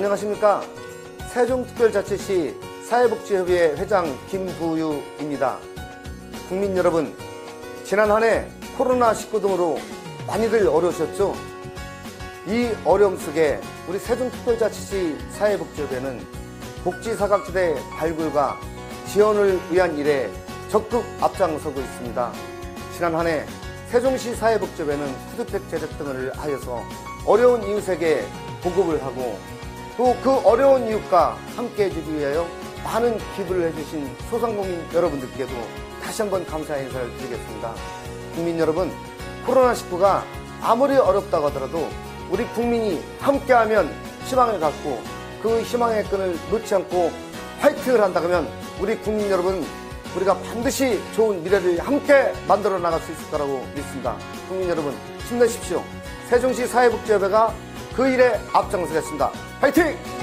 안녕하십니까. 세종특별자치시 사회복지협의회 회장 김부유입니다. 국민 여러분, 지난 한 해 코로나19 등으로 많이들 어려우셨죠? 이 어려움 속에 우리 세종특별자치시 사회복지협회는 복지사각지대 발굴과 지원을 위한 일에 적극 앞장서고 있습니다. 지난 한 해 세종시 사회복지협회는 푸드팩 제작 등을 하여서 어려운 이웃에게 보급을 하고 또 그 어려운 이웃과 함께 해주기 위하여 많은 기부를 해주신 소상공인 여러분들께도 다시 한번 감사의 인사를 드리겠습니다. 국민 여러분, 코로나19가 아무리 어렵다고 하더라도 우리 국민이 함께하면 희망을 갖고 그 희망의 끈을 놓지 않고 화이팅을 한다 그러면 우리 국민 여러분 우리가 반드시 좋은 미래를 함께 만들어 나갈 수 있을 거라고 믿습니다. 국민 여러분 힘내십시오. 세종시 사회복지협회가 그 일에 앞장서겠습니다. 화이팅!